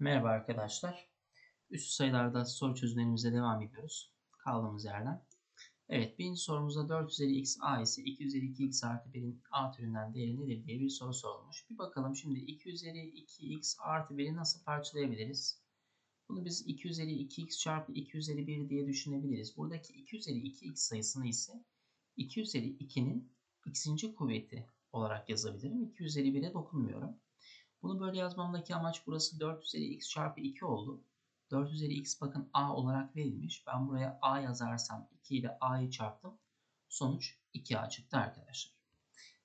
Merhaba arkadaşlar. Üst sayılarda soru çözümlerimize devam ediyoruz. Kaldığımız yerden. Evet birinci sorumuzda 4 üzeri x a ise 2 üzeri 2x artı 1'in a türünden değeri nedir diye bir soru sorulmuş. Bir bakalım şimdi 2 üzeri 2x artı 1'i nasıl parçalayabiliriz? Bunu biz 2 üzeri 2x çarpı 2 üzeri 1 diye düşünebiliriz. Buradaki 2 üzeri 2x sayısını ise 2 üzeri 2'nin x'inci kuvveti olarak yazabilirim. 2 üzeri 1'e dokunmuyorum. Böyle yazmamdaki amaç burası 4 üzeri x çarpı 2 oldu. 4 üzeri x bakın a olarak verilmiş. Ben buraya a yazarsam 2 ile a'yı çarptım. Sonuç 2a çıktı arkadaşlar.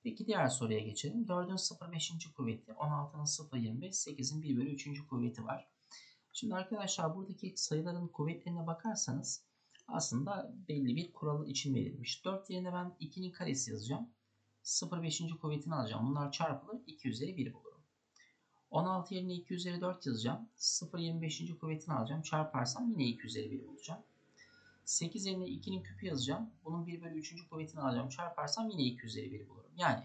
Peki diğer soruya geçelim. 4'ün 0,5. kuvveti, 16'nın 0,25, 8'in 1 bölü 3. kuvveti var. Şimdi arkadaşlar buradaki sayıların kuvvetlerine bakarsanız aslında belli bir kuralı için verilmiş. 4 yerine ben 2'nin karesi yazacağım. 0,5. kuvvetini alacağım. Bunlar çarpılır 2 üzeri 1 bulurum. 16 yerine 2 üzeri 4 yazacağım. 0,25. kuvvetini alacağım. Çarparsam yine 2 üzeri 1 bulacağım. 8 yerine 2'nin küpü yazacağım. Bunun 1 bölü 3. kuvvetini alacağım. Çarparsam yine 2 üzeri 1 bulurum. Yani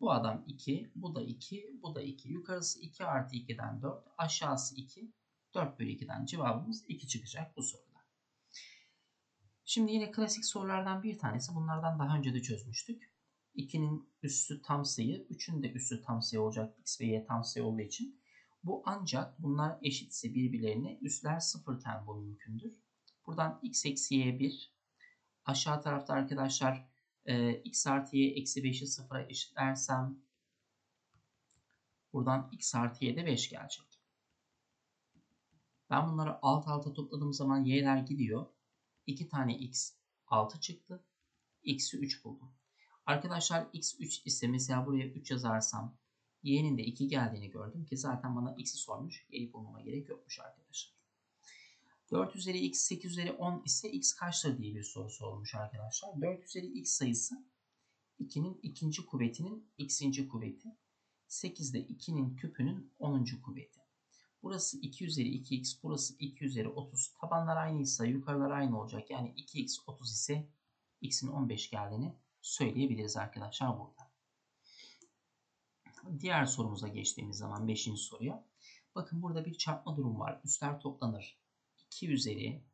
bu adam 2, bu da 2, bu da 2. Yukarısı 2 artı 2'den 4, aşağısı 2. 4 bölü 2'den cevabımız 2 çıkacak bu soruda. Şimdi yine klasik sorulardan bir tanesi. Bunlardan daha önce de çözmüştük. 2'nin üssü tam sayı, 3'ün de üssü tam sayı olacak x ve y tam sayı olduğu için. Bu ancak bunlar eşitse birbirlerine üsler sıfırken bu mümkündür. Buradan x eksi y 1. Aşağı tarafta arkadaşlar e, x artı y eksi 5'i sıfıra eşitlersem buradan x artı y de 5 gelecek. Ben bunları alt alta topladığım zaman y'ler gidiyor. 2 tane x 6 çıktı. x'i 3 buldum. Arkadaşlar x3 ise mesela buraya 3 yazarsam y'nin de 2 geldiğini gördüm ki zaten bana x'i sormuş. y'yi bulmama gerek yokmuş arkadaşlar. 4 üzeri x 8 üzeri 10 ise x kaçtır diye bir soru sorulmuş arkadaşlar. 4 üzeri x sayısı 2'nin ikinci kuvvetinin x'inci kuvveti. 8 de 2'nin küpünün 10. kuvveti. Burası 2 üzeri 2x, burası 2 üzeri 30. Tabanlar aynıysa yukarılar aynı olacak. Yani 2x 30 ise x'in 15 geldiğini söyleyebiliriz arkadaşlar burada. Diğer sorumuza geçtiğimiz zaman 5. soruya. Bakın burada bir çarpma durum var. Üstler toplanır. 2 üzeri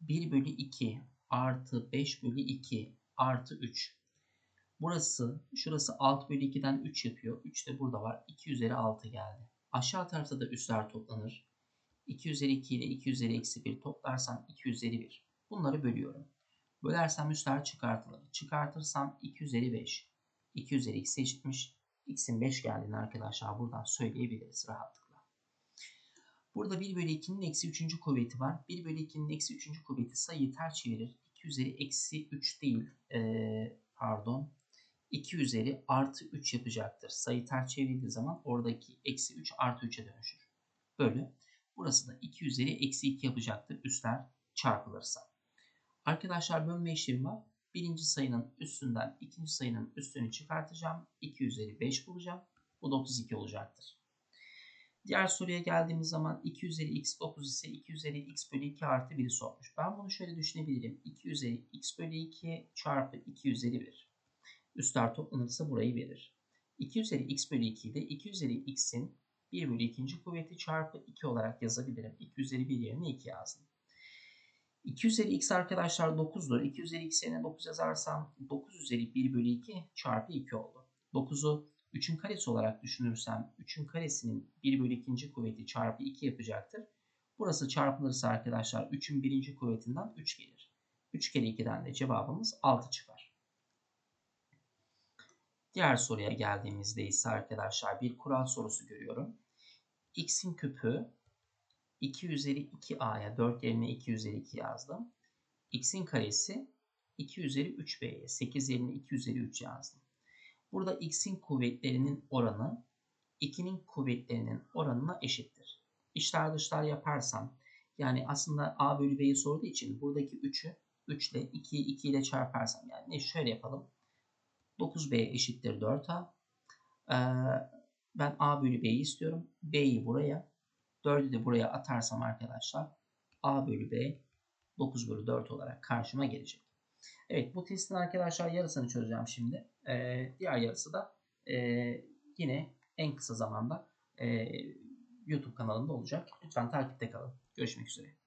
1 bölü 2 artı 5 bölü 2 artı 3. Burası, şurası 6 bölü 2'den 3 yapıyor. 3 de burada var. 2 üzeri 6 geldi. Aşağı tarafta da üstler toplanır. 2 üzeri 2 ile 2 üzeri eksi 1 toplarsam 2 üzeri 1. Bunları bölüyorum. Bölersem üstler çıkartılır. Çıkartırsam 2 üzeri 5. 2 üzeri x eşitmiş. x'in 5 geldiğini arkadaşlar buradan söyleyebiliriz rahatlıkla. Burada 1 bölü 2'nin eksi 3. kuvveti var. 1 bölü 2'nin eksi 3. kuvveti sayıyı ters çevirir. 2 üzeri eksi 3 değil. Ee, pardon. 2 üzeri artı 3 yapacaktır. Sayı ters çevrildiği zaman oradaki eksi 3 artı 3'e dönüşür. Böyle. Burası da 2 üzeri eksi 2 yapacaktır. Üstler çarpılırsa. Arkadaşlar bölme işlemi var. Birinci sayının üstünden ikinci sayının üstünü çıkartacağım. 2 üzeri 5 bulacağım. Bu da 32 olacaktır. Diğer soruya geldiğimiz zaman 2 üzeri x 9 ise 2 üzeri x bölü 2 artı 1'i sormuş. Ben bunu şöyle düşünebilirim. 2 üzeri x bölü 2 çarpı 2 üzeri 1. Üstler toplanırsa burayı verir. 2 üzeri x bölü 2'yi de 2 üzeri x'in 1 bölü 2. kuvveti çarpı 2 olarak yazabilirim. 2 üzeri 1 yerine 2 yazdım. 2 üzeri x arkadaşlar 9'dur. 2 üzeri x yerine 9 yazarsam 9 üzeri 1 bölü 2 çarpı 2 oldu. 9'u 3'ün karesi olarak düşünürsem 3'ün karesinin 1 bölü 2. kuvveti çarpı 2 yapacaktır. Burası çarpılırsa arkadaşlar 3'ün 1. kuvvetinden 3 gelir. 3 kere 2'den de cevabımız 6 çıkar. Diğer soruya geldiğimizde ise arkadaşlar bir kural sorusu görüyorum. x'in küpü 2 üzeri 2a'ya 4 yerine 2 üzeri 2 yazdım. x'in karesi 2 üzeri 3b'ye 8 yerine 2 üzeri 3 yazdım. Burada x'in kuvvetlerinin oranı 2'nin kuvvetlerinin oranına eşittir. İşler dışlar yaparsam yani aslında a bölü b'yi sorduğu için buradaki 3'ü 3 ile 2'yi 2 ile çarparsam yani ne şöyle yapalım. 9b eşittir 4a. Ee, ben a bölü b'yi istiyorum. b'yi buraya 4'ü de buraya atarsam arkadaşlar A bölü B 9 bölü 4 olarak karşıma gelecek. Evet bu testin arkadaşlar yarısını çözeceğim şimdi. Ee, diğer yarısı da e, yine en kısa zamanda e, YouTube kanalımda olacak. Lütfen takipte kalın. Görüşmek üzere.